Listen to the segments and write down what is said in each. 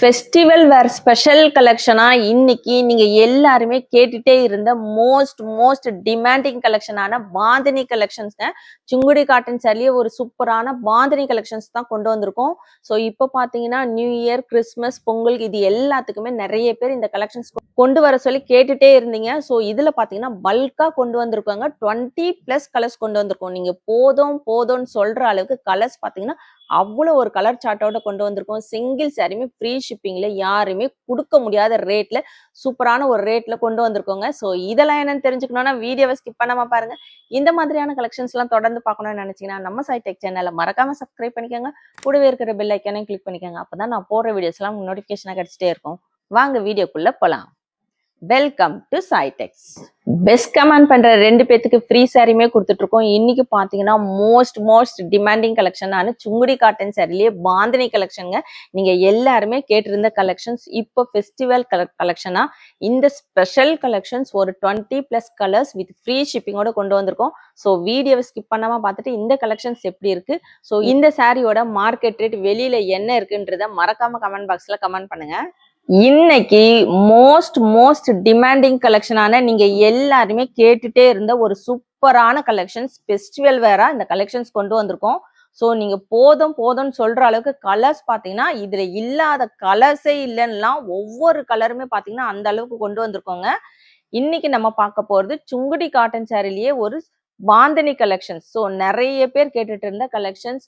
Festival வேர் special கலெக்ஷனாக இன்னைக்கு நீங்கள் எல்லாருமே கேட்டுட்டே இருந்த மோஸ்ட் மோஸ்ட் டிமாண்டிங் கலெக்ஷனான பாந்தினி கலெக்ஷன்ஸ்ங்க சுங்குடி காட்டன் சரியே ஒரு சூப்பரான பாந்தினி கலெக்ஷன்ஸ் தான் கொண்டு வந்திருக்கோம். ஸோ இப்போ பார்த்தீங்கன்னா நியூ இயர் கிறிஸ்மஸ் பொங்கல் இது எல்லாத்துக்குமே நிறைய பேர் இந்த கலெக்ஷன்ஸ் கொண்டு வர சொல்லி கேட்டுட்டே இருந்தீங்க. ஸோ இதில் பார்த்தீங்கன்னா பல்காக கொண்டு வந்திருக்காங்க. டுவெண்ட்டி ப்ளஸ் கலர்ஸ் கொண்டு வந்திருக்கோம். நீங்கள் போதும் போதும்னு சொல்கிற அளவுக்கு கலர்ஸ் பார்த்தீங்கன்னா அவ்வளோ ஒரு கலர் சார்ட்டோட கொண்டு வந்திருக்கோம். சிங்கிள் சாரியுமே ஃப்ரீ ஷிப்பிங்கில் யாருமே கொடுக்க முடியாத ரேட்டில் சூப்பரான ஒரு ரேட்டில் கொண்டு வந்திருக்கோங்க. ஸோ இதெல்லாம் என்னன்னு தெரிஞ்சுக்கணும்னா வீடியோவை ஸ்கிப் பண்ணாம பாருங்க. இந்த மாதிரியான கலெக்ஷன்ஸ்லாம் தொடர்ந்து பார்க்கணும்னு நினச்சிங்கன்னா நம்ம சைட் டெக் சேனலை மறக்காமல் சப்ஸ்கிரைப் பண்ணிக்கோங்க. கூடவே இருக்கிற பெல் ஐக்கானையும் கிளிக் பண்ணிக்கோங்க. அப்பதான் நான் போடுற வீடியோஸ்லாம் நோட்டிஃபிகேஷனாக கிடச்சிட்டே இருக்கும். வாங்க வீடியோக்குள்ளே போகலாம் welcome to Saitex best comment பண்ற ரெண்டு பேத்துக்கு ஃப்ரீ சாரியுமே கொடுத்துட்டு இருக்கோம் இன்னைக்கு பாத்தீங்கன்னா மோஸ்ட் மோஸ்ட் டிமாண்டிங் கலெக்ஷனான சுங்குடி காட்டன் சாரிலேயே பாந்தினி கலெக்ஷனுங்க நீங்க எல்லாருமே கேட்டிருந்த கலெக்ஷன்ஸ் இப்போ ஃபெஸ்டிவல் கலெக்ஷனா இந்த ஸ்பெஷல் கலெக்ஷன்ஸ் ஒரு twenty plus colours with free ஷிப்பிங்கோட கொண்டு வந்திருக்கோம். ஸோ வீடியோவை ஸ்கிப் பண்ணாம பார்த்துட்டு இந்த கலெக்ஷன்ஸ் எப்படி இருக்கு? ஸோ இந்த சாரியோட மார்க்கெட் ரேட் வெளியில என்ன இருக்குன்றத மறக்காம கமெண்ட் பாக்ஸ்ல கமெண்ட் பண்ணுங்க. இன்னைக்கு மோஸ்ட் மோஸ்ட் டிமாண்டிங் கலெக்ஷனான நீங்க எல்லாருமே கேட்டுட்டே இருந்த ஒரு சூப்பரான கலெக்ஷன்ஸ் ஃபெஸ்டிவல் வேற இந்த கலெக்ஷன்ஸ் கொண்டு வந்திருக்கோம். ஸோ நீங்க போதும் போதும்னு சொல்ற அளவுக்கு கலர்ஸ் பாத்தீங்கன்னா இதுல இல்லாத கலர்ஸே இல்லைன்னா ஒவ்வொரு கலருமே பாத்தீங்கன்னா அந்த அளவுக்கு கொண்டு வந்திருக்கோங்க. இன்னைக்கு நம்ம பார்க்க போறது சுங்குடி காட்டன் சேரிலேயே ஒரு பாந்தினி கலெக்ஷன்ஸ் ஸோ நிறைய பேர் கேட்டுட்டு இருந்த collections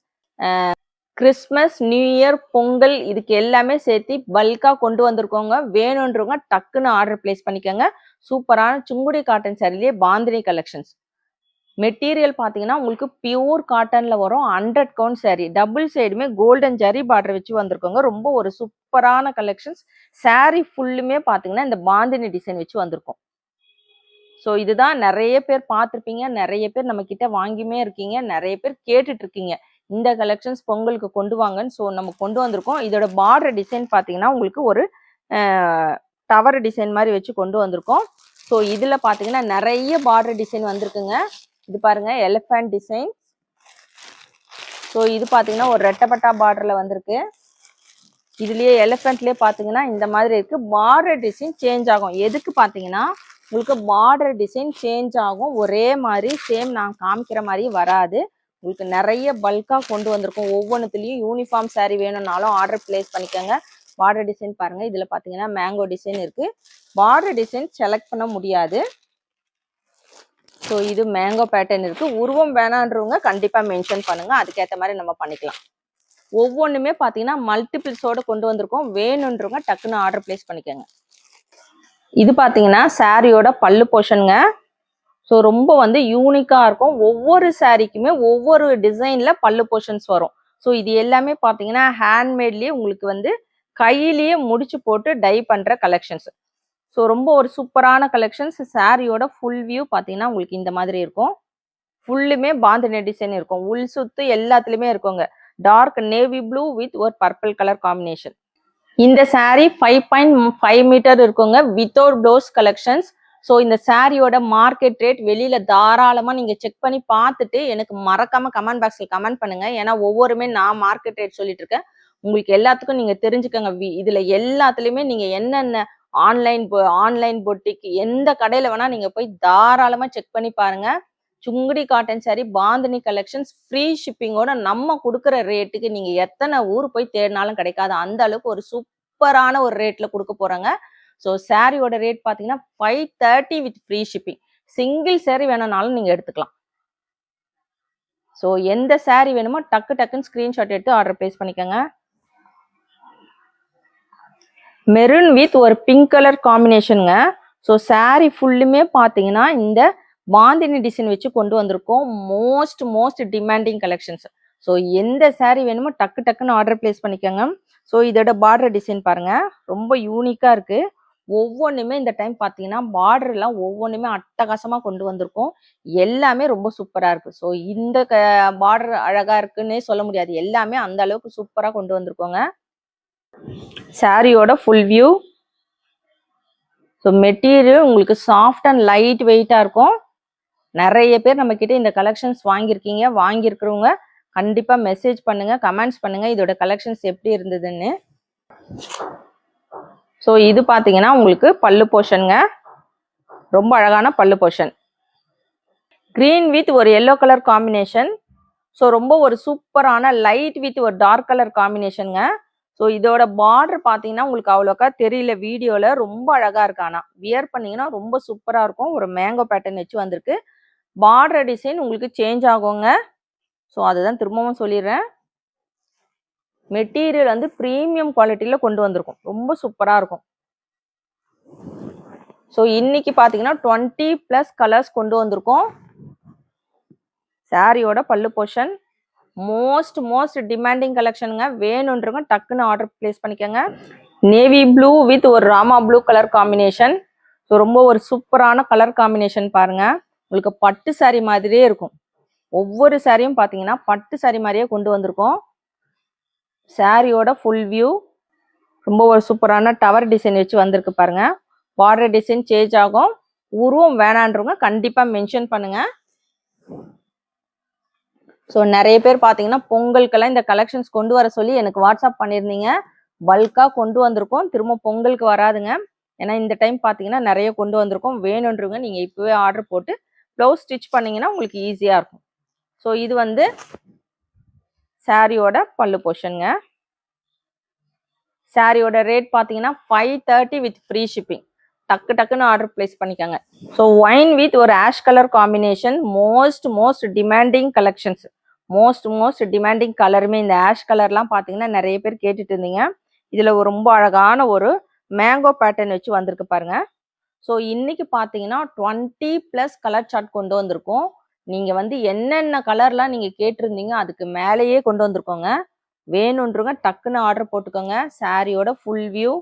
Christmas new year Pongal இதுக்கு எல்லாமே சேர்த்து பல்காக கொண்டு வந்திருக்கோங்க. வேணுன்றவங்க டக்குன்னு ஆர்டர் பிளேஸ் பண்ணிக்கோங்க. சூப்பரான சுங்குடி காட்டன் சாரிலேயே பாந்தினி கலெக்ஷன்ஸ் மெட்டீரியல் பார்த்தீங்கன்னா உங்களுக்கு பியூர் காட்டனில் வரும். ஹண்ட்ரட் கவுண்ட் சாரி டபுள் சைடுமே கோல்டன் ஜரி பார்டர் வச்சு வந்திருக்கோங்க. ரொம்ப ஒரு சூப்பரான கலெக்ஷன்ஸ் சாரி ஃபுல்லுமே பார்த்தீங்கன்னா இந்த பாந்தினி டிசைன் வச்சு வந்திருக்கும். ஸோ இதுதான் நிறைய பேர் பார்த்துருப்பீங்க. நிறைய பேர் நம்ம கிட்ட வாங்கியுமே இருக்கீங்க. நிறைய பேர் கேட்டுட்டு இருக்கீங்க. இந்த கலெக்ஷன்ஸ் பொங்கலுக்கு கொண்டு வாங்கன்னு ஸோ நம்ம கொண்டு வந்திருக்கோம். இதோட பார்டர் டிசைன் பார்த்தீங்கன்னா உங்களுக்கு ஒரு டவர் டிசைன் மாதிரி வச்சு கொண்டு வந்திருக்கோம். ஸோ இதில் பார்த்தீங்கன்னா நிறைய பார்டர் டிசைன் வந்திருக்குங்க. இது பாருங்க எலிஃபண்ட் டிசைன் ஸோ இது பார்த்தீங்கன்னா ஒரு ரெட்டப்பட்டா பார்டரில் வந்திருக்கு. இதுலேயே எலிஃபெண்ட்லேயே பார்த்தீங்கன்னா இந்த மாதிரி இருக்குது பார்டர் டிசைன் சேஞ்ச் ஆகும். எதுக்கு பார்த்தீங்கன்னா உங்களுக்கு பார்டர் டிசைன் சேஞ்ச் ஆகும். ஒரே மாதிரி சேம் நான் காமிக்கிற மாதிரி வராது. உங்களுக்கு நிறைய பல்காக கொண்டு வந்திருக்கோம். ஒவ்வொன்றுத்துலேயும் யூனிஃபார்ம் saree வேணும்னாலும் ஆர்டர் பிளேஸ் பண்ணிக்கோங்க. பார்டர் டிசைன் பாருங்கள் இதில் பார்த்தீங்கன்னா மேங்கோ டிசைன் இருக்குது பார்டர் டிசைன் செலக்ட் பண்ண முடியாது. ஸோ இது மேங்கோ பேட்டர்ன் இருக்குது உருவம் வேணான்றவங்க கண்டிப்பாக மென்ஷன் பண்ணுங்கள் அதுக்கேற்ற மாதிரி நம்ம பண்ணிக்கலாம். ஒவ்வொன்றுமே பார்த்தீங்கன்னா மல்டிபிள்ஸோடு கொண்டு வந்திருக்கோம். வேணுன்றவங்க டக்குன்னு ஆர்டர் பிளேஸ் பண்ணிக்கோங்க. இது பார்த்தீங்கன்னா சாரியோட பல்லு போர்ஷனுங்க ஸோ ரொம்ப வந்து யூனிக்காக இருக்கும். ஒவ்வொரு சாரீக்குமே ஒவ்வொரு டிசைனில் பல்லு போர்ஷன்ஸ் வரும். ஸோ இது எல்லாமே பார்த்தீங்கன்னா ஹேண்ட்மேட்லேயே உங்களுக்கு வந்து கையிலேயே முடிச்சு போட்டு டை பண்ணுற கலெக்ஷன்ஸ் ஸோ ரொம்ப ஒரு சூப்பரான கலெக்ஷன்ஸ் சாரியோட ஃபுல் வியூ பார்த்தீங்கன்னா உங்களுக்கு இந்த மாதிரி இருக்கும். ஃபுல்லுமே பாந்தினி டிசைன் இருக்கும். உள் சுத்து எல்லாத்துலேயுமே இருக்குங்க. டார்க் நேவி ப்ளூ வித் ஒரு பர்பிள் கலர் காம்பினேஷன் இந்த sari five point five metre இருக்குங்க. வித்தவுட் ப்ளவுஸ் கலெக்ஷன்ஸ் ஸோ இந்த சாரியோட மார்க்கெட் ரேட் வெளியில தாராளமாக நீங்க செக் பண்ணி பார்த்துட்டு எனக்கு மறக்காம கமெண்ட் பாக்ஸில் கமெண்ட் பண்ணுங்க. ஏன்னா ஒவ்வொருமே நான் மார்க்கெட் ரேட் சொல்லிட்டு இருக்கேன். உங்களுக்கு எல்லாத்துக்கும் நீங்க தெரிஞ்சுக்கங்க. வி- இதுல எல்லாத்துலயுமே நீங்க என்னென்ன ஆன்லைன் ஆன்லைன் பொட்டிக்கு எந்த கடையில வேணா நீங்க போய் தாராளமா செக் பண்ணி பாருங்க. Sungudi cotton sari bandhani collections free ஷிப்பிங்கோட நம்ம கொடுக்குற ரேட்டுக்கு நீங்க எத்தனை ஊர் போய் தேடினாலும் கிடைக்காது. அந்த அளவுக்கு ஒரு சூப்பரான ஒரு ரேட்ல கொடுக்க போறாங்க. ஸோ சாரியோட ரேட் பார்த்தீங்கன்னா five thirty with free shipping single saree வேணும்னாலும் நீங்கள் எடுத்துக்கலாம். ஸோ எந்த saree வேணுமோ டக்கு டக்குன்னு ஸ்க்ரீன்ஷாட் எடுத்து ஆர்டர் பிளேஸ் பண்ணிக்கோங்க. மெரூன் வித் ஒரு பிங்க் கலர் காம்பினேஷனுங்க ஸோ saree ஃபுல்லுமே பார்த்தீங்கன்னா இந்த பாந்தினி டிசைன் வச்சு கொண்டு வந்திருக்கோம். Most most demanding collections so எந்த சாரீ வேணுமோ டக்கு டக்குன்னு ஆர்டர் பிளேஸ் பண்ணிக்கோங்க. ஸோ இதோட பார்டர் டிசைன் பாருங்க. ரொம்ப யூனிக்காக இருக்குது ஒவ்வொன்றுமே இந்த டைம் பார்த்தீங்கன்னா பார்டர்லாம் ஒவ்வொன்றுமே அட்டகாசமாக கொண்டு வந்திருக்கோம். எல்லாமே ரொம்ப சூப்பராக இருக்கு. ஸோ இந்த பார்டர் அழகா இருக்குன்னே சொல்ல முடியாது. எல்லாமே அந்த அளவுக்கு சூப்பராக கொண்டு வந்திருக்கோங்க. சாரியோட ஃபுல் வியூ ஸோ மெட்டீரியல் உங்களுக்கு சாஃப்ட் அண்ட் லைட் வெயிட்டாக இருக்கும். நிறைய பேர் நம்ம கிட்ட இந்த கலெக்ஷன்ஸ் வாங்கியிருக்கீங்க. வாங்கியிருக்கிறவங்க கண்டிப்பாக மெசேஜ் பண்ணுங்க கமெண்ட்ஸ் பண்ணுங்க. இதோட கலெக்ஷன்ஸ் எப்படி இருந்ததுன்னு. ஸோ இது பார்த்தீங்கன்னா உங்களுக்கு பல்லு போர்ஷனுங்க ரொம்ப அழகான பல்லு போர்ஷன் க்ரீன் வித் ஒரு எல்லோ கலர் காம்பினேஷன் ஸோ ரொம்ப ஒரு சூப்பரான லைட் வித் ஒரு டார்க் கலர் காம்பினேஷனுங்க ஸோ இதோட பார்டர் பார்த்தீங்கன்னா உங்களுக்கு அவ்வளோக்கா தெரியல வீடியோவில் ரொம்ப அழகாக இருக்கு ஆனால் வியர் பண்ணீங்கன்னா ரொம்ப சூப்பராக இருக்கும். ஒரு மேங்கோ பேட்டர்ன் வச்சு வந்திருக்கு. பார்டர் டிசைன் உங்களுக்கு சேஞ்ச் ஆகுங்க. ஸோ அதுதான் திரும்பவும் சொல்லிடுறேன். மெட்டீரியல் வந்து ப்ரீமியம் குவாலிட்டியில் கொண்டு வந்திருக்கும். ரொம்ப சூப்பராக இருக்கும். ஸோ இன்னைக்கு பார்த்தீங்கன்னா டுவெண்ட்டி ப்ளஸ் கலர்ஸ் கொண்டு வந்திருக்கோம். சாரியோட பல்லு போர்ஷன் மோஸ்ட் மோஸ்ட் டிமாண்டிங் கலெக்ஷனுங்க வேணுன்றவங்க டக்குன்னு ஆர்டர் ப்ளேஸ் பண்ணிக்கோங்க. நேவி ப்ளூ வித் ஒரு Rama blue colour combination so ரொம்ப ஒரு சூப்பரான கலர் காம்பினேஷன் பாருங்க. உங்களுக்கு பட்டு சாரி மாதிரியே இருக்கும். ஒவ்வொரு சாரியும் பார்த்தீங்கன்னா பட்டு சாரி மாதிரியே கொண்டு வந்திருக்கோம். சாரியோட ஃபுல் வியூ ரொம்ப ஒரு சூப்பரான டவர் டிசைன் வச்சு வந்திருக்கு பாருங்க. பார்டர் டிசைன் சேஞ்ச் ஆகும். உருவம் வேணான்றவங்க கண்டிப்பாக மென்ஷன் பண்ணுங்க. ஸோ நிறைய பேர் பார்த்தீங்கன்னா பொங்கலுக்கெல்லாம் இந்த கலெக்ஷன்ஸ் கொண்டு வர சொல்லி எனக்கு வாட்ஸ்அப் பண்ணியிருந்தீங்க பல்காக கொண்டு வந்திருக்கோம். திரும்ப பொங்கலுக்கு வராதுங்க. ஏன்னா இந்த டைம் பார்த்தீங்கன்னா நிறைய கொண்டு வந்திருக்கோம். வேணுன்றவங்க நீங்கள் இப்போவே ஆர்டர் போட்டு ப்ளவுஸ் ஸ்டிச் பண்ணீங்கன்னா உங்களுக்கு ஈஸியாக இருக்கும். ஸோ இது வந்து சாரியோட பல்லு போர்ஷனுங்க சாரியோட ரேட் பார்த்தீங்கன்னா five thirty with free shipping டக்கு டக்குன்னு ஆர்டர் பிளேஸ் பண்ணிக்கோங்க. ஸோ ஒயின் வித் ஒரு ash colour combination most most demanding collections most most demanding கலருமே இந்த ஆஷ் கலர்லாம் பார்த்தீங்கன்னா நிறைய பேர் கேட்டுட்டு இருந்தீங்க. இதில் ஒரு ரொம்ப அழகான ஒரு மேங்கோ பேட்டர்ன் வச்சு வந்திருக்கு பாருங்க. ஸோ இன்னைக்கு பார்த்தீங்கன்னா டுவெண்ட்டி ப்ளஸ் கலர் சார்ட் கொண்டு வந்திருக்கோம். நீங்கள் வந்து என்னென்ன கலர்லாம் நீங்கள் கேட்டிருந்தீங்க அதுக்கு மேலேயே கொண்டு வந்திருக்கோங்க. வேணுன்றவங்க டக்குன்னு ஆர்டர் போட்டுக்கோங்க. சாரியோட ஃபுல் வியூ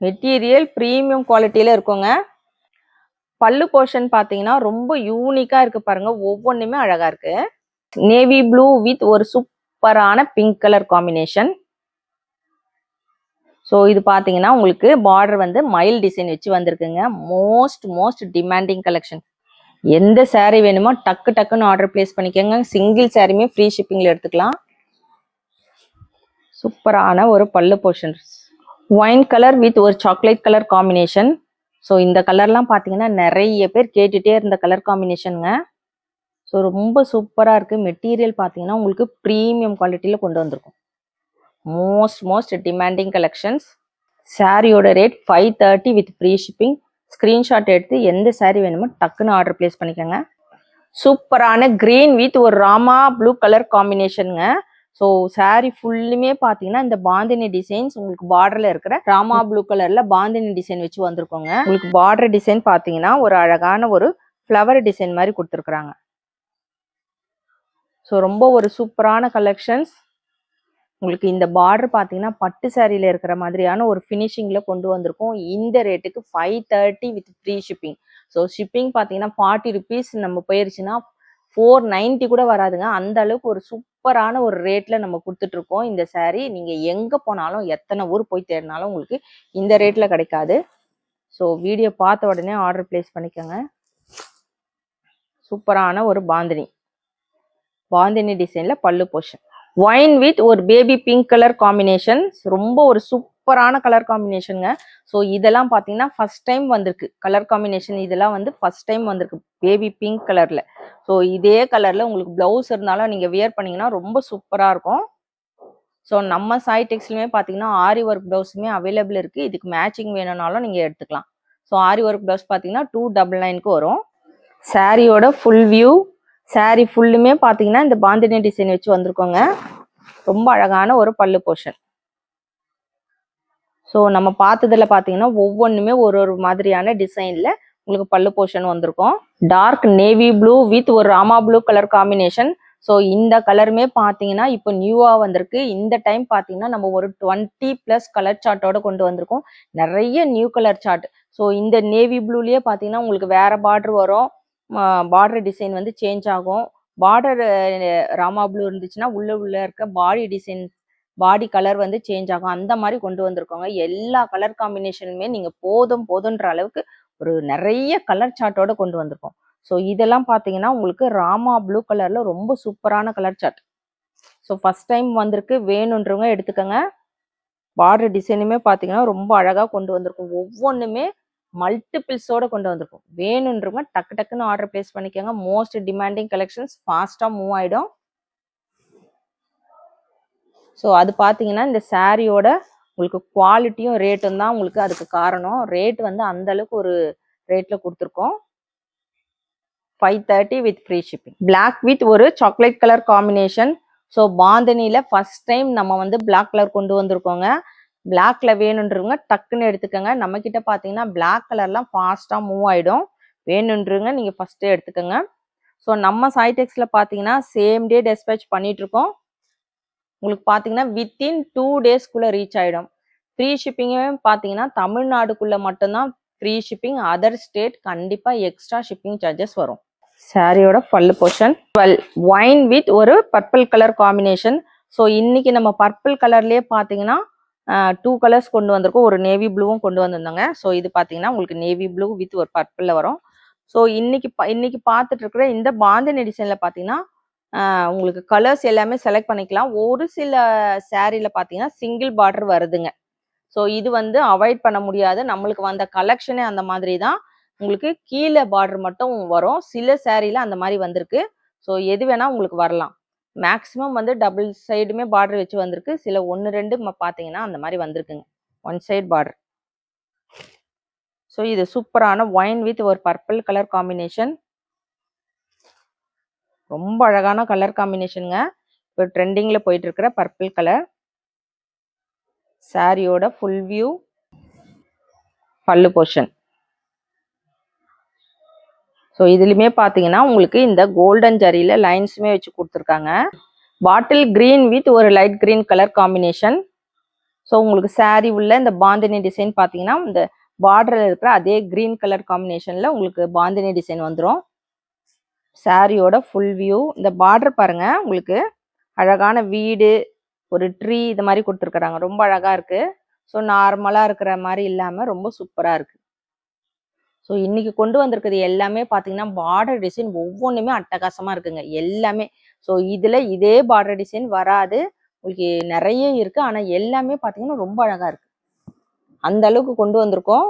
மெட்டீரியல் ப்ரீமியம் குவாலிட்டியில இருக்குங்க. பல்லு போர்ஷன் பார்த்தீங்கன்னா ரொம்ப யூனிக்கா இருக்கு பாருங்க. ஒவ்வொன்றுமே அழகா இருக்கு. நேவி ப்ளூ வித் ஒரு சூப்பரான பிங்க் கலர் காம்பினேஷன் ஸோ இது பார்த்தீங்கன்னா உங்களுக்கு பார்டர் வந்து மயில் டிசைன் வச்சு வந்திருக்குங்க. மோஸ்ட் மோஸ்ட் டிமாண்டிங் கலெக்ஷன் எந்த சாரீ வேணுமோ டக்கு டக்குன்னு ஆர்டர் பிளேஸ் பண்ணிக்கோங்க. சிங்கிள் சாரீமே ஃப்ரீ ஷிப்பிங்கில் எடுத்துக்கலாம். சூப்பரான ஒரு பல்லு போர்ஷன்ஸ் ஒயின் கலர் வித் ஒரு சாக்லேட் கலர் காம்பினேஷன் ஸோ இந்த கலர்லாம் பார்த்தீங்கன்னா நிறைய பேர் கேட்டுகிட்டே இருந்த கலர் காம்பினேஷனுங்க ஸோ ரொம்ப சூப்பராக இருக்குது மெட்டீரியல் பார்த்தீங்கன்னா உங்களுக்கு ப்ரீமியம் குவாலிட்டியில் கொண்டு வந்திருக்கும். மோஸ்ட் மோஸ்ட் டிமாண்டிங் கலெக்ஷன்ஸ் சாரியோட rate five thirty with free shipping screenshot எடுத்து எந்த saree வேணுமோ டக்குன்னு ஆர்டர் பிளேஸ் பண்ணிக்கோங்க. சூப்பரான க்ரீன் வித் ஒரு ராமா ப்ளூ கலர் காம்பினேஷனுங்க ஸோ saree ஃபுல்லுமே பார்த்தீங்கன்னா இந்த பாந்தினி டிசைன்ஸ் உங்களுக்கு பார்டரில் இருக்கிற ராமா ப்ளூ கலரில் பாந்தினி டிசைன் வச்சு வந்திருக்கோங்க. உங்களுக்கு பார்டர் டிசைன் பார்த்தீங்கன்னா ஒரு அழகான ஒரு ஃப்ளவர் டிசைன் மாதிரி கொடுத்துருக்குறாங்க. ஸோ ரொம்ப ஒரு சூப்பரான கலெக்ஷன்ஸ் உங்களுக்கு இந்த பார்டர் பார்த்தீங்கன்னா பட்டு சாரியில இருக்கிற மாதிரியான ஒரு ஃபினிஷிங்கில் கொண்டு வந்திருக்கோம். இந்த ரேட்டுக்கு five thirty with free shipping so shipping பார்த்தீங்கன்னா ஃபார்ட்டி ருபீஸ் நம்ம போயிருச்சுன்னா ஃபோர் நைன்ட்டி கூட வராதுங்க. அந்த அளவுக்கு ஒரு சூப்பரான ஒரு ரேட்டில் நம்ம கொடுத்துட்டு இருக்கோம் இந்த சேரீ நீங்கள் எங்கே போனாலும் எத்தனை ஊர் போய் தேடினாலும் உங்களுக்கு இந்த ரேட்டில் கிடைக்காது. ஸோ வீடியோ பார்த்த உடனே ஆர்டர் பிளேஸ் பண்ணிக்கோங்க. சூப்பரான ஒரு பாந்தினி. பாந்தினி டிசைனில் பல்லு போஷன் ஒயின் வித் ஒரு பேபி பிங்க் கலர் காம்பினேஷன் ரொம்ப ஒரு சூப்பரான கலர் காம்பினேஷனுங்க ஸோ இதெல்லாம் பார்த்தீங்கன்னா ஃபர்ஸ்ட் டைம் வந்திருக்கு. கலர் காம்பினேஷன் இதெல்லாம் வந்து ஃபர்ஸ்ட் டைம் வந்திருக்கு பேபி பிங்க் கலரில் ஸோ இதே கலரில் உங்களுக்கு ப்ளவுஸ் இருந்தாலும் நீங்கள் வியர் பண்ணிங்கன்னா ரொம்ப சூப்பராக இருக்கும். ஸோ நம்ம சாய் டெக்ஸ்ட்லையுமே பார்த்தீங்கன்னா ஆரி ஒர்க் ப்ளவுஸுமே அவைலபிள் இருக்குது இதுக்கு மேட்சிங் வேணும்னாலும் நீங்கள் எடுத்துக்கலாம். ஸோ ஆரி ஒர்க் ப்ளவுஸ் பார்த்தீங்கன்னா டூ டபுள் நைனுக்கு வரும். சாரியோட ஃபுல் வியூ saree ஃபுல்லுமே பார்த்தீங்கன்னா இந்த பாந்தினி டிசைன் வச்சு வந்திருக்கோங்க. ரொம்ப அழகான ஒரு பல்லு போர்ஷன் ஸோ நம்ம பார்த்ததில் பார்த்தீங்கன்னா ஒவ்வொன்றுமே ஒரு ஒரு மாதிரியான டிசைனில் உங்களுக்கு பல்லு போர்ஷன் வந்திருக்கும். டார்க் நேவி ப்ளூ வித் ஒரு Rama blue colour combination so இந்த கலருமே பார்த்தீங்கன்னா இப்போ நியூவாக வந்திருக்கு. இந்த டைம் பார்த்தீங்கன்னா நம்ம ஒரு டுவெண்ட்டி ப்ளஸ் கலர் சார்ட்டோட கொண்டு வந்திருக்கோம். நிறைய நியூ கலர் சார்ட் ஸோ இந்த நேவி ப்ளூலேயே பார்த்தீங்கன்னா உங்களுக்கு வேற பார்டர் வரும். பார்டர் டிசைன் வந்து சேஞ்ச் ஆகும். பார்டர் ராமா ப்ளூ இருந்துச்சுன்னா உள்ள உள்ள இருக்க பாடி டிசைன் பாடி கலர் வந்து சேஞ்ச் ஆகும். அந்த மாதிரி கொண்டு வந்திருக்கோங்க. எல்லா கலர் காம்பினேஷனுமே நீங்க போதும் போதுன்ற அளவுக்கு ஒரு நிறைய கலர் சார்ட்டோட கொண்டு வந்திருக்கோம். ஸோ இதெல்லாம் பார்த்தீங்கன்னா உங்களுக்கு ராமா ப்ளூ கலர்ல ரொம்ப சூப்பரான colour chart so first time வந்திருக்கு. வேணுன்றவங்க எடுத்துக்கோங்க. பார்டர் டிசைனுமே பார்த்தீங்கன்னா ரொம்ப அழகாக கொண்டு வந்திருக்கும். ஒவ்வொன்றுமே மல்டிபிள்ஸோட கொண்டு வந்திருக்கும் வேணுன்றவங்க டக்கு டக்குன்னு ஆர்டர் பிளேஸ் பண்ணிக்கோங்க. மோஸ்ட் டிமாண்டிங் கலெக்ஷன்ஸ் ஃபாஸ்ட்டாக மூவ் ஆகிடும் ஸோ அது பார்த்தீங்கன்னா இந்த சாரியோட உங்களுக்கு குவாலிட்டியும் ரேட்டும் தான் உங்களுக்கு அதுக்கு காரணம். ரேட் வந்து அந்த அளவுக்கு ஒரு ரேட்டில் கொடுத்துருக்கோம். Five thirty with free shipping black with ஒரு சாக்லேட் கலர் காம்பினேஷன் ஸோ பாந்தனியில் ஃபஸ்ட் டைம் நம்ம வந்து பிளாக் கலர் கொண்டு வந்திருக்கோங்க. பிளாக்ல வேணுன்றவங்க டக்குன்னு எடுத்துக்கோங்க. நம்ம கிட்ட பார்த்தீங்கன்னா பிளாக் கலர்லாம் ஃபாஸ்ட்டாக மூவ் ஆகிடும் வேணுன்றவங்க நீங்கள் ஃபஸ்ட்டே எடுத்துக்கோங்க. ஸோ நம்ம சைடெக்ஸில் பார்த்தீங்கன்னா சேம் டே டெஸ்பேச் பண்ணிட்டு இருக்கோம் உங்களுக்கு பார்த்தீங்கன்னா வித்தின் டூ டேஸ்க்குள்ளே ரீச் ஆகிடும் ஃப்ரீ ஷிப்பிங்கே பார்த்தீங்கன்னா தமிழ்நாடுக்குள்ளே மட்டும்தான் ஃப்ரீ ஷிப்பிங் அதர் ஸ்டேட் கண்டிப்பாக எக்ஸ்ட்ரா ஷிப்பிங் சார்ஜஸ் வரும். சாரியோட பல்லு போர்ஷன் டுவெல் ஒயின் வித் ஒரு பர்பிள் கலர் காம்பினேஷன் ஸோ இன்னைக்கு நம்ம பர்பிள் கலர்லேயே பார்த்தீங்கன்னா டூ கலர்ஸ் கொண்டு வந்திருக்கோம். ஒரு நேவி ப்ளூவும் கொண்டு வந்திருந்தாங்க. ஸோ இது பார்த்தீங்கன்னா உங்களுக்கு நேவி ப்ளூ வித் ஒரு பர்பிளில் வரும். ஸோ இன்னைக்கு பா- இன்னைக்கு பார்த்துட்டு இருக்கிற இந்த பாந்தன் எடிஷனில் பார்த்தீங்கன்னா உங்களுக்கு கலர்ஸ் எல்லாமே செலக்ட் பண்ணிக்கலாம். ஒரு சில சேரீல பார்த்தீங்கன்னா சிங்கிள் பார்டர் வருதுங்க. ஸோ இது வந்து அவாய்ட் பண்ண முடியாது. நம்மளுக்கு வந்த கலெக்ஷனே அந்த மாதிரி தான் உங்களுக்கு கீழே பார்டர் மட்டும் வரும். சில சேரீல அந்த மாதிரி வந்திருக்கு. ஸோ எது வேணால் உங்களுக்கு வரலாம். மேக்ஸிமம் வந்து டபுள் சைடுமே பார்டர் வச்சு வந்திருக்கு. சில ஒன்று ரெண்டு ம- பார்த்தீங்கன்னா அந்த மாதிரி வந்திருக்குங்க. ஒன் சைடு பார்டர் ஸோ இது சூப்பரான ஒயின் வித் ஒரு பர்பிள் கலர் காம்பினேஷன் ரொம்ப அழகான கலர் காம்பினேஷனுங்க இப்போ ட்ரெண்டிங்கில் போயிட்டு இருக்கிற பர்பிள் கலர் சாரியோட ஃபுல் வியூ பல்லு போர்ஷன் ஸோ இதுலையுமே பார்த்தீங்கன்னா உங்களுக்கு இந்த கோல்டன் ஜரியில் லைன்ஸுமே வச்சு கொடுத்துருக்காங்க. பாட்டில் க்ரீன் வித் ஒரு light green colour combination so உங்களுக்கு saree உள்ள இந்த பாந்தினி டிசைன் பார்த்தீங்கன்னா இந்த பார்டரில் இருக்கிற அதே க்ரீன் கலர் காம்பினேஷனில் உங்களுக்கு பாந்தினி டிசைன் வந்துடும் சாரியோட ஃபுல் வியூ இந்த பார்டர் பாருங்க உங்களுக்கு அழகான வீடு ஒரு ட்ரீ இது மாதிரி கொடுத்துருக்குறாங்க. ரொம்ப அழகாக இருக்குது ஸோ நார்மலாக இருக்கிற மாதிரி இல்லாமல் ரொம்ப சூப்பராக இருக்குது ஸோ இன்னைக்கு கொண்டு வந்திருக்கிறது எல்லாமே பார்த்தீங்கன்னா பார்டர் டிசைன் ஒவ்வொன்றுமே அட்டகாசமா இருக்குங்க. எல்லாமே. ஸோ இதில் இதே பார்டர் டிசைன் வராது. உங்களுக்கு நிறைய இருக்கு. ஆனால் எல்லாமே பார்த்தீங்கன்னா ரொம்ப அழகா இருக்கு. அந்த அளவுக்கு கொண்டு வந்திருக்கோம்.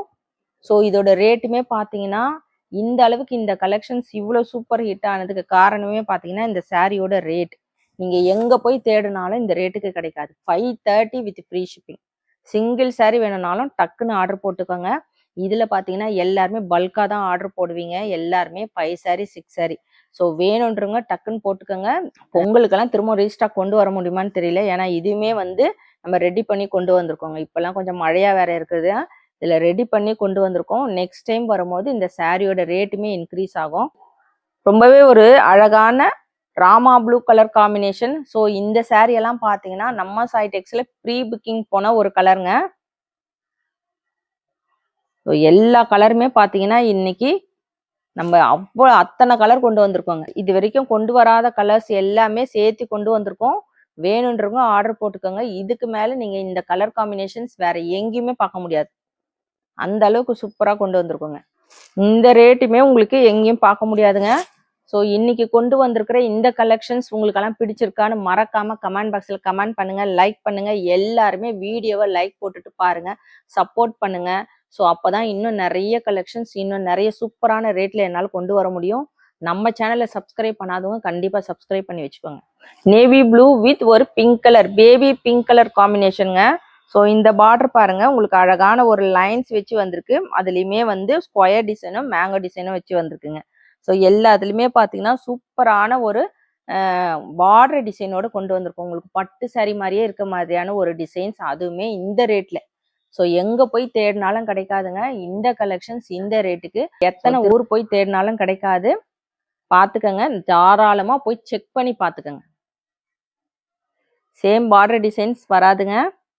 ஸோ இதோட ரேட்டுமே பார்த்தீங்கன்னா இந்த அளவுக்கு இந்த கலெக்ஷன்ஸ் இவ்வளோ சூப்பர் ஹிட் ஆனதுக்கு காரணமே பார்த்தீங்கன்னா இந்த சாரியோட ரேட் நீங்கள் எங்கே போய் தேடினாலும் இந்த ரேட்டுக்கு கிடைக்காது. Five thirty with free shipping single saree வேணும்னாலும் டக்குன்னு ஆர்டர் போட்டுக்கோங்க. இதுல பாத்தீங்கன்னா எல்லாருமே பல்கா தான் ஆர்டர் போடுவீங்க. எல்லாருமே five sari six sari so வேணுன்றவங்க டக்குன்னு போட்டுக்கோங்க. பொங்கலுக்கெல்லாம் திரும்ப ரீஸ்டாக் கொண்டு வர முடியுமான்னு தெரியல. ஏன்னா இதுவுமே வந்து நம்ம ரெடி பண்ணி கொண்டு வந்திருக்கோங்க. இப்பெல்லாம் கொஞ்சம் மழையா வேற இருக்குது. இதுல ரெடி பண்ணி கொண்டு வந்திருக்கோம். நெக்ஸ்ட் டைம் வரும்போது இந்த சாரியோட ரேட்டுமே இன்க்ரீஸ் ஆகும். ரொம்பவே ஒரு அழகான Rama blue colour combination so இந்த சாரியெல்லாம் பார்த்தீங்கன்னா நம்ம சைடெக்ஸில் ப்ரீ புக்கிங் போன ஒரு கலருங்க ஸோ எல்லா கலருமே பார்த்தீங்கன்னா இன்னைக்கு நம்ம அவ்வளோ அத்தனை கலர் கொண்டு வந்திருக்கோங்க. இது வரைக்கும் கொண்டு வராத கலர்ஸ் எல்லாமே சேர்த்து கொண்டு வந்திருக்கோம். வேணுன்றவங்க ஆர்டர் போட்டுக்கோங்க. இதுக்கு மேலே நீங்கள் இந்த கலர் காம்பினேஷன்ஸ் வேற எங்கேயுமே பார்க்க முடியாது. அந்த அளவுக்கு சூப்பராக கொண்டு வந்திருக்கோங்க. இந்த ரேட்டுமே உங்களுக்கு எங்கேயும் பார்க்க முடியாதுங்க. ஸோ இன்னைக்கு கொண்டு வந்திருக்கிற இந்த கலெக்ஷன்ஸ் உங்களுக்கெல்லாம் பிடிச்சிருக்கான்னு மறக்காம கமெண்ட் பாக்ஸில் கமெண்ட் பண்ணுங்க. லைக் பண்ணுங்க. எல்லாருமே வீடியோவை லைக் போட்டுட்டு பாருங்க. சப்போர்ட் பண்ணுங்க. ஸோ அப்போ தான் இன்னும் நிறைய கலெக்ஷன்ஸ் இன்னும் நிறைய சூப்பரான ரேட்டில் என்னால் கொண்டு வர முடியும். நம்ம சேனலை சப்ஸ்கிரைப் பண்ணாதவங்க கண்டிப்பாக சப்ஸ்கிரைப் பண்ணி வச்சுக்கோங்க. நேவி ப்ளூ வித் ஒரு pink colour baby pink colour காம்பினேஷனுங்க so இந்த பார்டர் பாருங்க உங்களுக்கு அழகான ஒரு லைன்ஸ் வச்சு வந்திருக்கு. அதுலேயுமே வந்து ஸ்கொயர் டிசைனும் மேங்கோ டிசைனும் வச்சு வந்திருக்குங்க. ஸோ எல்லாத்துலேயுமே பார்த்தீங்கன்னா சூப்பரான ஒரு பார்டர் டிசைனோட கொண்டு வந்திருக்கோம். உங்களுக்கு பட்டு சாரி மாதிரியே இருக்க மாதிரியான ஒரு டிசைன்ஸ் அதுவுமே இந்த ரேட்டில் ஸோ எங்க போய் தேடினாலும் கிடைக்காதுங்க. இந்த கலெக்ஷன்ஸ் இந்த ரேட்டுக்கு எத்தனை ஊர் போய் தேடினாலும் கிடைக்காது. பார்த்துக்கங்க தாராளமா போய் செக் பண்ணி பார்த்துக்கங்க சேம் பார்டர் டிசைன்ஸ் வராதுங்க.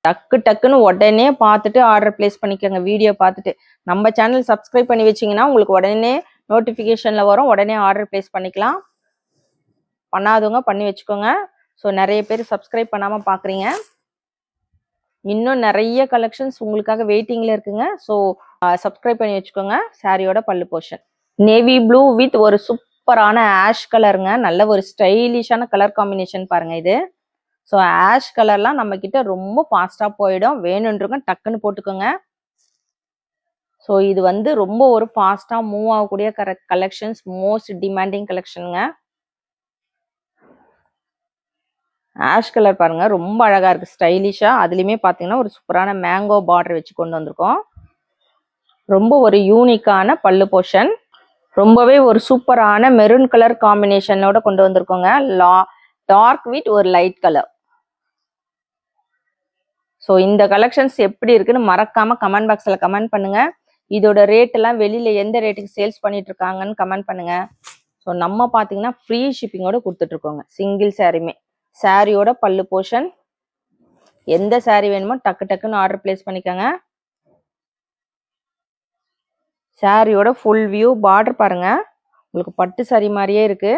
டக்கு டக்குன்னு உடனே பார்த்துட்டு ஆர்டர் பிளேஸ் பண்ணிக்கோங்க. வீடியோ பார்த்துட்டு நம்ம சேனல் சப்ஸ்கிரைப் பண்ணி வச்சீங்கன்னா உங்களுக்கு உடனே நோட்டிஃபிகேஷன்ல வரும். உடனே ஆர்டர் பிளேஸ் பண்ணிக்கலாம். பண்ணாதவங்க பண்ணி வச்சுக்கோங்க. ஸோ நிறைய பேர் சப்ஸ்கிரைப் பண்ணாம பாக்குறீங்க. இன்னும் நிறைய கலெக்ஷன்ஸ் உங்களுக்காக வெயிட்டிங்ல இருக்குங்க. ஸோ சப்ஸ்கிரைப் பண்ணி வச்சுக்கோங்க. சாரியோட பல்லு போர்ஷன் நேவி ப்ளூ வித் ஒரு சூப்பரான ஆஷ் கலருங்க நல்ல ஒரு ஸ்டைலிஷான கலர் காம்பினேஷன் பாருங்க இது. ஸோ ஆஷ் கலர்லாம் நம்ம கிட்ட ரொம்ப ஃபாஸ்ட்டாக போயிடும். வேணுன்றவங்க டக்குன்னு போட்டுக்கோங்க. ஸோ இது வந்து ரொம்ப ஒரு ஃபாஸ்ட்டாக மூவ் ஆகக்கூடிய கர கலெக்ஷன்ஸ் மோஸ்ட் டிமாண்டிங் கலெக்ஷனுங்க ஆஷ் கலர் பாருங்கள் ரொம்ப அழகாக இருக்குது ஸ்டைலிஷாக அதுலேயுமே பார்த்தீங்கன்னா ஒரு சூப்பரான மேங்கோ பார்டர் வச்சு கொண்டு வந்திருக்கோம். ரொம்ப ஒரு யூனிக்கான பல்லு போர்ஷன் ரொம்பவே ஒரு சூப்பரான மெரூன் கலர் காம்பினேஷனோட கொண்டு வந்திருக்கோங்க. லா டார்க் வித் ஒரு லைட் கலர் ஸோ இந்த கலெக்ஷன்ஸ் எப்படி இருக்குன்னு மறக்காமல் கமெண்ட் பாக்ஸில் கமெண்ட் பண்ணுங்கள் இதோட ரேட் எல்லாம் எந்த ரேட்டுக்கு சேல்ஸ் பண்ணிட்டு இருக்காங்கன்னு கமெண்ட் பண்ணுங்கள் ஸோ நம்ம பார்த்தீங்கன்னா ஃப்ரீ ஷிப்பிங்கோட கொடுத்துட்ருக்கோங்க சிங்கிள் சாரீமே சாரியோட பல்லு போர்ஷன். எந்த சாரி வேணுமோ டக்கு டக்குன்னு ஆர்டர் பிளேஸ் பண்ணிக்கோங்க. சாரியோட ஃபுல் வியூ பார்டர் பாருங்க. உங்களுக்கு பட்டு சாரி மாதிரியே இருக்கு.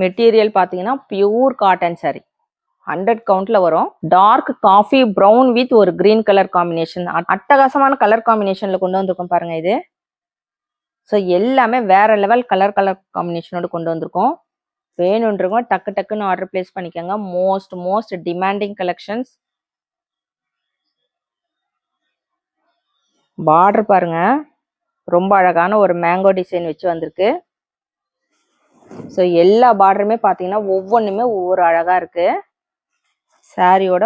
மெட்டீரியல் பார்த்தீங்கன்னா பியூர் காட்டன் சாரி ஹண்ட்ரட் கவுண்ட்ல வரும். டார்க் காஃபி ப்ரௌன் வித் ஒரு கிரீன் கலர் காம்பினேஷன் அட்டகாசமான கலர் காம்பினேஷன்ல கொண்டு வந்திருக்கோம் பாருங்க இது. ஸோ எல்லாமே வேற லெவல் கலர் கலர் காம்பினேஷனோடு கொண்டு வந்திருக்கோம். வேணுன்றவங்க டக்கு டக்குன்னு ஆர்டர் பிளேஸ் பண்ணிக்கோங்க. Most most demanding collections border பாருங்க. ரொம்ப அழகான ஒரு மேங்கோ டிசைன் வச்சு வந்திருக்கு. ஸோ எல்லா பார்டருமே பார்த்தீங்கன்னா ஒவ்வொன்றுமே ஒவ்வொரு அழகாக இருக்குது சாரியோட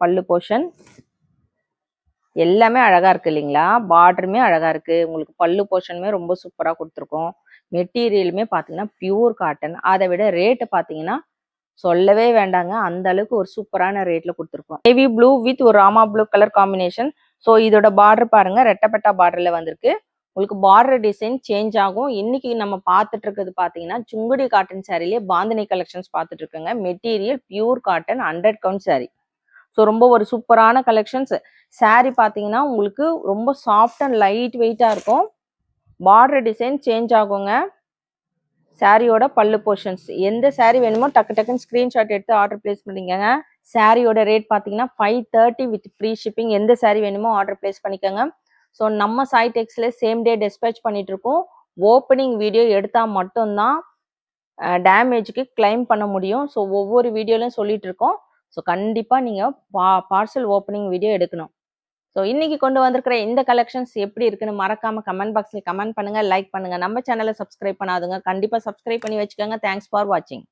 பல்லு போர்ஷன் எல்லாமே அழகா இருக்கு இல்லைங்களா? பார்டருமே அழகா இருக்கு. உங்களுக்கு பல்லு போர்ஷனுமே ரொம்ப சூப்பரா கொடுத்துருக்கோம். மெட்டீரியலுமே பார்த்தீங்கன்னா பியூர் காட்டன் அதை விட ரேட்டு பார்த்தீங்கன்னா சொல்லவே வேண்டாங்க. அந்த அளவுக்கு ஒரு சூப்பரான ரேட்ல கொடுத்துருக்கோம். நேவி ப்ளூ வித் ஒரு Rama blue colour combination so இதோட பார்டர் பாருங்க. ரெட்டப்பட்டா பார்டர்ல வந்திருக்கு. உங்களுக்கு பார்டர் டிசைன் சேஞ்ச் ஆகும். இன்னைக்கு நம்ம பார்த்துட்டு இருக்கிறது பார்த்தீங்கன்னா சுங்குடி காட்டன் சாரிலேயே பாந்தினி கலெக்ஷன்ஸ் பார்த்துட்டு இருக்கோங்க. Material pure cotton hundred count sari so ரொம்ப ஒரு சூப்பரான கலெக்ஷன்ஸ் சாரி பார்த்தீங்கன்னா உங்களுக்கு ரொம்ப சாஃப்ட் அண்ட் லைட் வெயிட்டாக இருக்கும். பார்டர் டிசைன் சேஞ்ச் ஆகுங்க. சாரியோட பல்லு போர்ஷன்ஸ் எந்த சாரீ வேணுமோ டக்கு டக்குன்னு ஸ்க்ரீன்ஷாட் எடுத்து ஆர்டர் பிளேஸ் பண்ணிக்கோங்க. சாரியோட ரேட் பார்த்தீங்கன்னா five thirty with free shipping எந்த சாரீ வேணுமோ ஆர்டர் பிளேஸ் பண்ணிக்கோங்க. ஸோ நம்ம சாய் டெக்ஸ்ல சேம் டே டிஸ்பேச் பண்ணிட்டு இருக்கோம். ஓப்பனிங் வீடியோ எடுத்தால் மட்டும்தான் டேமேஜுக்கு கிளைம் பண்ண முடியும். ஸோ ஒவ்வொரு வீடியோலையும் சொல்லிட்டு இருக்கோம். ஸோ கண்டிப்பாக நீங்கள் பா பார்சல் ஓப்பனிங் வீடியோ எடுக்கணும். ஸோ இன்னைக்கு கொண்டு வந்திருக்கிற இந்த கலெக்ஷன்ஸ் எப்படி இருக்குன்னு மறக்காம கமெண்ட் பாக்ஸில் கமெண்ட் பண்ணுங்க லைக் பண்ணுங்க. நம்ம சேனலை சப்ஸ்கிரைப் பண்ணாதுங்க. கண்டிப்பாக சப்ஸ்கிரைப் பண்ணி வச்சுக்கோங்க. தேங்க்ஸ் ஃபார் வாட்சிங்